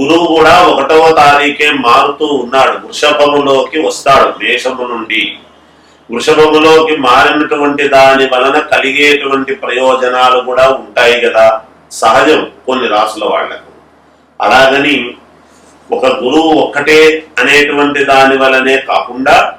గురువు కూడా ఒకటవ తారీఖే మారుతూ ఉన్నాడు. వృషభములోకి వస్తాడు మేషము నుండి. వృషభములోకి మారినటువంటి దాని వలన కలిగేటువంటి ప్రయోజనాలు కూడా ఉంటాయి కదా. సహజం కొన్ని రాసుల వాళ్ళకు. అలాగని ఒక గురువు ఒక్కటే అనేటువంటి దాని వలనే కాకుండా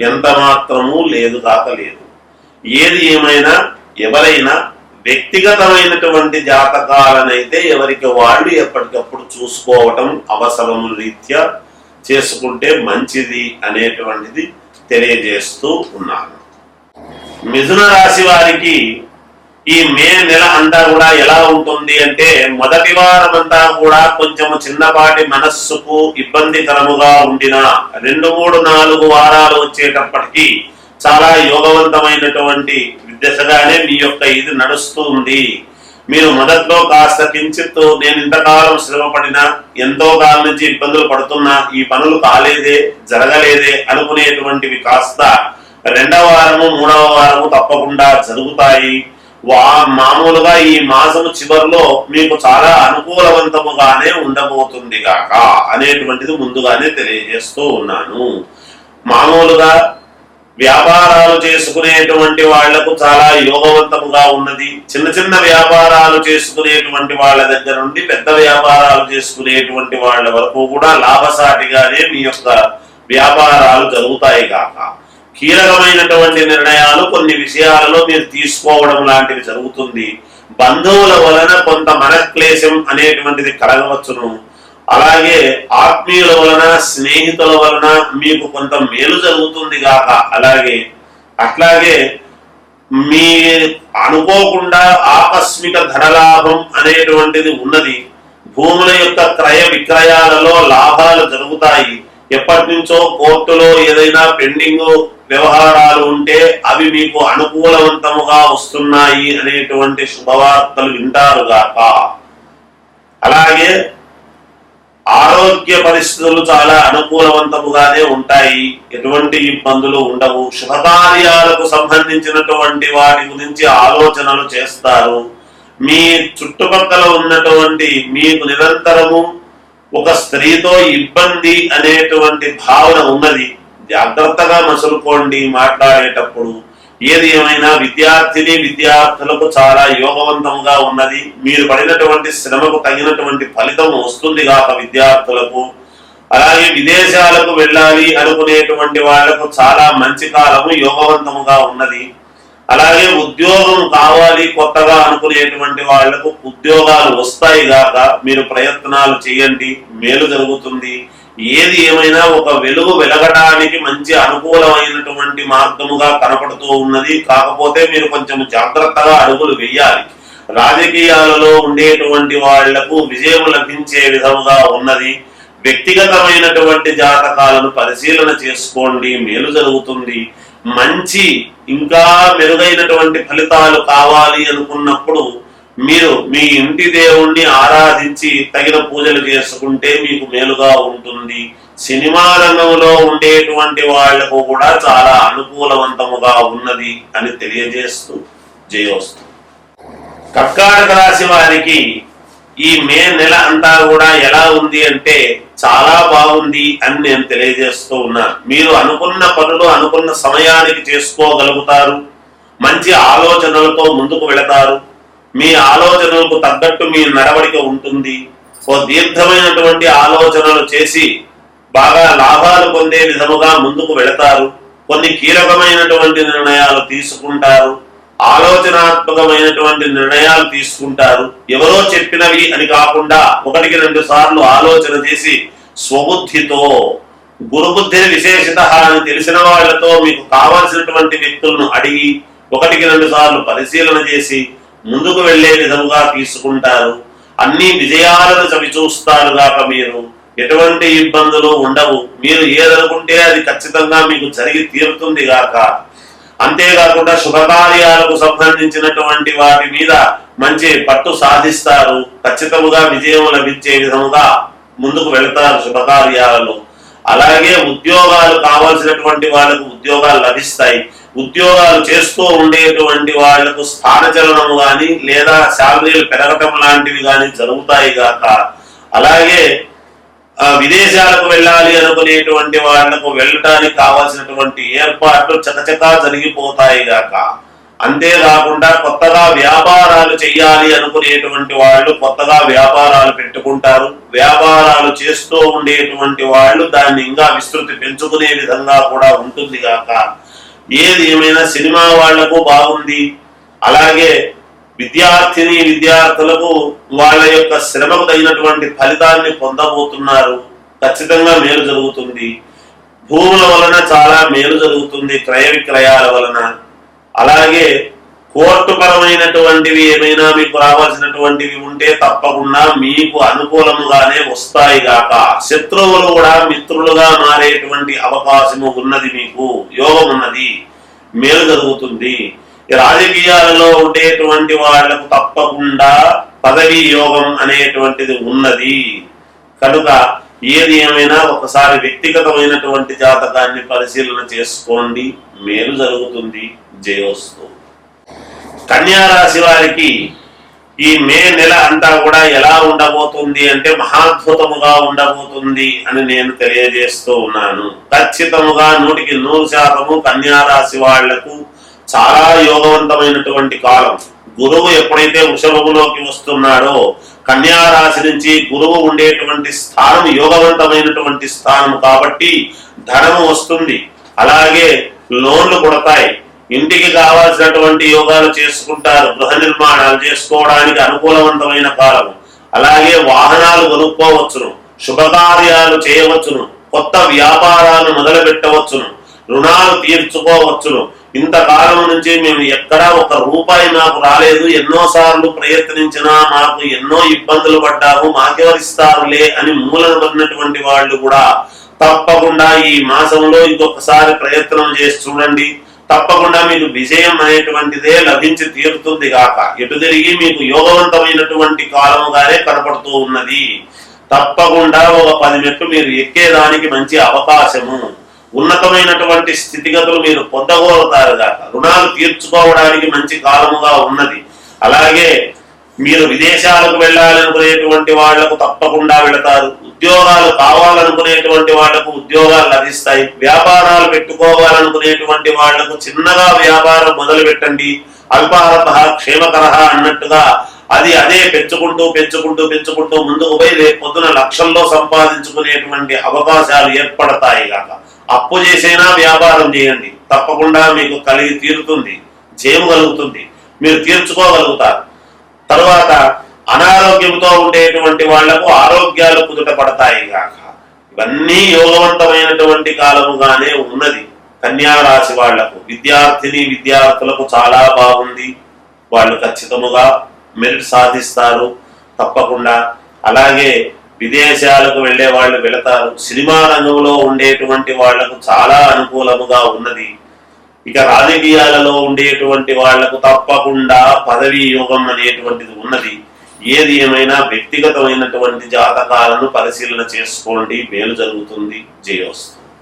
ఎంత మాత్రము లేదు కాక లేదు. ఏది ఏమైనా ఎవరైనా వ్యక్తిగతమైనటువంటి జాతకాలనైతే ఎవరికి వాళ్ళు ఎప్పటికప్పుడు చూసుకోవటం అవసరము రీత్యా చేసుకుంటే మంచిది అనేటువంటిది తెలియజేస్తూ ఉన్నాను మిథున రాశి వారికి ఈ మే నెల అంతా కూడా ఎలా ఉంటుంది అంటే మొదటి వారం అంతా కూడా కొంచెము చిన్నపాటి మనస్సుకు ఇబ్బందికరముగా ఉండిన రెండు మూడు నాలుగు వారాలు వచ్చేటప్పటికీ చాలా యోగవంతమైనటువంటి దిశగానే మీ యొక్క ఇది నడుస్తుంది మీరు మొదట్లో కాస్త కించిత్ నేను ఇంతకాలం శ్రమపడినా ఎంతో కాలం నుంచి ఇబ్బందులు పడుతున్నా ఈ పనులు కాలేదే జరగలేదే అనుకునేటువంటివి కాస్త రెండవ వారము మూడవ వారము తప్పకుండా జరుగుతాయి. వా మామూలుగా ఈ మాసము చివరిలో మీకు చాలా అనుకూలవంతముగానే ఉండబోతుంది కాక అనేటువంటిది ముందుగానే తెలియజేస్తూ ఉన్నాను. మామూలుగా వ్యాపారాలు చేసుకునేటువంటి వాళ్ళకు చాలా యోగవంతముగా ఉన్నది. చిన్న చిన్న వ్యాపారాలు చేసుకునేటువంటి వాళ్ళ దగ్గర నుండి పెద్ద వ్యాపారాలు చేసుకునేటువంటి వాళ్ళ వరకు కూడా లాభసాటిగానే మీ యొక్క వ్యాపారాలు జరుగుతాయి కాక కీలకమైనటువంటి నిర్ణయాలు కొన్ని విషయాలలో మీరు తీసుకోవడం లాంటివి జరుగుతుంది. బంధువుల వలన కొంత మనక్లేశం అనేటువంటిది కలగవచ్చును. అలాగే ఆత్మీయుల వలన స్నేహితుల వలన మీకు కొంత మేలు జరుగుతుంది గాక. అలాగే అట్లాగే మీ అనుకోకుండా ఆకస్మిక ధనలాభం అనేటువంటిది ఉన్నది. భూముల యొక్క క్రయ విక్రయాలలో లాభాలు జరుగుతాయి. ఎప్పటి నుంచో కోర్టులో ఏదైనా పెండింగ్ వ్యవహారాలు ఉంటే అవి మీకు అనుకూలవంతముగా వస్తున్నాయి అనేటువంటి శుభవార్తలు వింటారు గాక. అలాగే ఆరోగ్య పరిస్థితులు చాలా అనుకూలవంతముగానే ఉంటాయి. ఎటువంటి ఇబ్బందులు ఉండవు. శుభకార్యాలకు సంబంధించినటువంటి వాటి గురించి ఆలోచనలు చేస్తారు. మీ చుట్టుపక్కల ఉన్నటువంటి మీకు నిరంతరము ఒక స్త్రీతో ఇబ్బంది అనేటువంటి భావన ఉన్నది. జాగ్రత్తగా మసులుకోండి మాట్లాడేటప్పుడు. ఏది ఏమైనా విద్యార్థిని విద్యార్థులకు చాలా యోగవంతంగా ఉన్నది. మీరు పడినటువంటి శ్రమకు తగినటువంటి ఫలితం వస్తుంది కాక విద్యార్థులకు. అలాగే విదేశాలకు వెళ్ళాలి అనుకునేటువంటి వాళ్ళకు చాలా మంచి కాలము యోగవంతముగా ఉన్నది. అలాగే ఉద్యోగం కావాలి కొత్తగా అనుకునేటువంటి వాళ్ళకు ఉద్యోగాలు వస్తాయి గాక మీరు ప్రయత్నాలు చేయండి. మేలు జరుగుతుంది. ఏది ఏమైనా ఒక వెలుగు వెలగడానికి మంచి అనుకూలమైనటువంటి మార్గముగా కనపడుతూ ఉన్నది. కాకపోతే మీరు కొంచెం జాగ్రత్తగా అడుగులు వేయాలి. రాజకీయాలలో ఉండేటువంటి వాళ్ళకు విజయం లభించే విధముగా ఉన్నది. వ్యక్తిగతమైనటువంటి జాతకాలను పరిశీలన చేసుకోండి. మేలు జరుగుతుంది. మంచి ఇంకా మెరుగైనటువంటి ఫలితాలు కావాలి అనుకున్నప్పుడు మీరు మీ ఇంటి దేవుణ్ణి ఆరాధించి తగిన పూజలు చేసుకుంటే మీకు మేలుగా ఉంటుంది. సినిమా రంగంలో ఉండేటువంటి వాళ్ళకు కూడా చాలా అనుకూలవంతముగా ఉన్నది అని తెలియజేస్తూ జయోస్తు కర్కాటక రాశి వారికి ఈ మే నెల అంతా కూడా ఎలా ఉంది అంటే చాలా బాగుంది అని నేను తెలియజేస్తూ ఉన్నా. మీరు అనుకున్న పనులు అనుకున్న సమయానికి చేసుకోగలుగుతారు. మంచి ఆలోచనలతో ముందుకు వెళతారు. మీ ఆలోచనలకు తగ్గట్టు మీ నడవడిక ఉంటుంది. ఓ దీర్ఘమైనటువంటి ఆలోచనలు చేసి బాగా లాభాలు పొందే విధముగా ముందుకు వెళతారు. కొన్ని కీలకమైనటువంటి నిర్ణయాలు తీసుకుంటారు. ఆలోచనాత్మకమైనటువంటి నిర్ణయాలు తీసుకుంటారు. ఎవరో చెప్పినవి అని కాకుండా ఒకటికి రెండు సార్లు ఆలోచన చేసి స్వబుద్ధితో గురుబుద్ధిని విశేషత అని తెలిసిన వాళ్ళతో మీకు కావలసినటువంటి వ్యక్తులను అడిగి ఒకటికి రెండు సార్లు పరిశీలన చేసి ముందుకు వెళ్ళే విధముగా తీసుకుంటారు. అన్ని విజయాలను చవి చూస్తారు గాక మీరు. ఎటువంటి ఇబ్బందులు ఉండవు. మీరు ఏదనుకుంటే అది ఖచ్చితంగా మీకు జరిగి తీరుతుంది గాక. అంతేకాకుండా శుభకార్యాలకు సంబంధించినటువంటి వాటి మీద మంచి పట్టు సాధిస్తారు. ఖచ్చితముగా విజయం లభించే విధముగా ముందుకు వెళతారు శుభకార్యాలలో. అలాగే ఉద్యోగాలు కావాల్సినటువంటి వాళ్ళకు ఉద్యోగాలు లభిస్తాయి. ఉద్యోగాలు చేస్తూ ఉండేటువంటి వాళ్ళకు స్థానచలనము కానీ లేదా శాలరీలు పెరగటం లాంటివి కానీ జరుగుతాయి గాక. అలాగే విదేశాలకు వెళ్ళాలి అనుకునేటువంటి వాళ్ళకు వెళ్ళటానికి కావాల్సినటువంటి ఏర్పాట్లు చకచకా జరిగిపోతాయి గాక. అంతేకాకుండా కొత్తగా వ్యాపారాలు చేయాలి అనుకునేటువంటి వాళ్ళు కొత్తగా వ్యాపారాలు పెట్టుకుంటారు. వ్యాపారాలు చేస్తూ ఉండేటువంటి వాళ్ళు దాన్ని ఇంకా విస్తృతి పెంచుకునే విధంగా కూడా ఉంటుంది గాక. ఏది ఏమైనా సినిమా వాళ్ళకు బాగుంది అలాగే విద్యార్థిని విద్యార్థులకు వాళ్ళ యొక్క శ్రమకు తగినటువంటి ఫలితాన్ని పొందబోతున్నారు. ఖచ్చితంగా మేలు జరుగుతుంది. భూముల వలన చాలా మేలు జరుగుతుంది క్రయ విక్రయాల వలన. అలాగే కోర్టుపరమైనటువంటివి ఏమైనా మీకు రావాల్సినటువంటివి ఉంటే తప్పకుండా మీకు అనుకూలముగానే వస్తాయి గాక. శత్రువులు కూడా మిత్రులుగా మారేటువంటి అవకాశము ఉన్నది మీకు యోగం ఉన్నది మేలు జరుగుతుంది. రాజకీయాలలో ఉండేటువంటి వాళ్ళకు తప్పకుండా పదవి యోగం అనేటువంటిది ఉన్నది. కనుక ఏది ఏమైనా ఒకసారి వ్యక్తిగతమైనటువంటి జాతకాన్ని పరిశీలన చేసుకోండి. మేలు జరుగుతుంది. జయోస్తు. కన్యారాశి వారికి ఈ మే నెల అంతా కూడా ఎలా ఉండబోతుంది అంటే మహాద్భుతముగా ఉండబోతుంది అని నేను తెలియజేస్తూ ఉన్నాను. ఖచ్చితముగా నూటికి నూరు శాతము కన్యారాశి వాళ్ళకు చాలా యోగవంతమైనటువంటి కాలం. గురువు ఎప్పుడైతే వృషభములోకి వస్తున్నాడో కన్యారాశి నుంచి గురువు ఉండేటువంటి స్థానం యోగవంతమైనటువంటి స్థానం కాబట్టి ధనము వస్తుంది. అలాగే లోన్లు కొడతాయి. ఇంటికి కావాల్సినటువంటి యోగాలు చేసుకుంటారు గృహ నిర్మాణాలు చేసుకోవడానికి అనుకూలవంతమైన కాలం అలాగే వాహనాలు కొనుక్కోవచ్చును శుభకార్యాలు చేయవచ్చును కొత్త వ్యాపారాలు మొదలు పెట్టవచ్చును రుణాలు తీర్చుకోవచ్చును. ఇంతకాలం నుంచి మేము ఎక్కడా ఒక రూపాయి మాకు రాలేదు ఎన్నో సార్లు ప్రయత్నించినా మాకు ఎన్నో ఇబ్బందులు పడ్డాము మాకెవరిస్తారులే అని మూలన పడినటువంటి వాళ్ళు కూడా తప్పకుండా ఈ మాసంలో ఇంకొకసారి ప్రయత్నం చేసి చూడండి. తప్పకుండా మీకు విజయం అనేటువంటిదే లభించి తీరుతుంది గాక. ఎటు తిరిగి మీకు యోగవంతమైనటువంటి కాలముగానే కనపడుతూ ఉన్నది. తప్పకుండా ఒక పది మెట్లు మీరు ఎక్కేదానికి మంచి అవకాశము. ఉన్నతమైనటువంటి స్థితిగతులు మీరు పొందగలుగుతారు గాక. రుణాలు తీర్చుకోవడానికి మంచి కాలముగా ఉన్నది. అలాగే మీరు విదేశాలకు వెళ్ళాలనుకునేటువంటి వాళ్ళకు తప్పకుండా వెళతారు. ఉద్యోగాలు కావాలనుకునేటువంటి వాళ్ళకు ఉద్యోగాలు లభిస్తాయి. వ్యాపారాలు పెట్టుకోవాలనుకునేటువంటి వాళ్ళకు చిన్నగా వ్యాపారం మొదలు పెట్టండి. అల్పారత క్షేమకర అన్నట్టుగా అది అదే పెంచుకుంటూ పెంచుకుంటూ పెంచుకుంటూ ముందుకు పోయి రేపు పొద్దున లక్షల్లో సంపాదించుకునేటువంటి అవకాశాలు ఏర్పడతాయి కాక అప్పు చేసైనా వ్యాపారం చేయండి. తప్పకుండా మీకు కలిగి తీరుతుంది. జయం కలుగుతుంది. మీరు తీర్చుకోగలుగుతారు. తర్వాత అనారోగ్యంతో ఉండేటువంటి వాళ్ళకు ఆరోగ్యాలు కుదుట పడతాయి గాక. ఇవన్నీ యోగవంతమైనటువంటి కాలముగానే ఉన్నది. కన్యారాశి వాళ్ళకు విద్యార్థిని విద్యార్థులకు చాలా బాగుంది. వాళ్ళు ఖచ్చితముగా మెరిట్ సాధిస్తారు. తప్పకుండా. అలాగే విదేశాలకు వెళ్ళే వాళ్ళు వెళతారు. సినిమా రంగంలో ఉండేటువంటి వాళ్ళకు చాలా అనుకూలముగా ఉన్నది. ఇక రాజకీయాలలో ఉండేటువంటి వాళ్ళకు తప్పకుండా పదవీ యోగం అనేటువంటిది ఉన్నది. ఏది ఏమైనా వ్యక్తిగతమైనటువంటి జాతకాలను పరిశీలన చేసుకోండి. మేలు జరుగుతుంది. జయోస్తు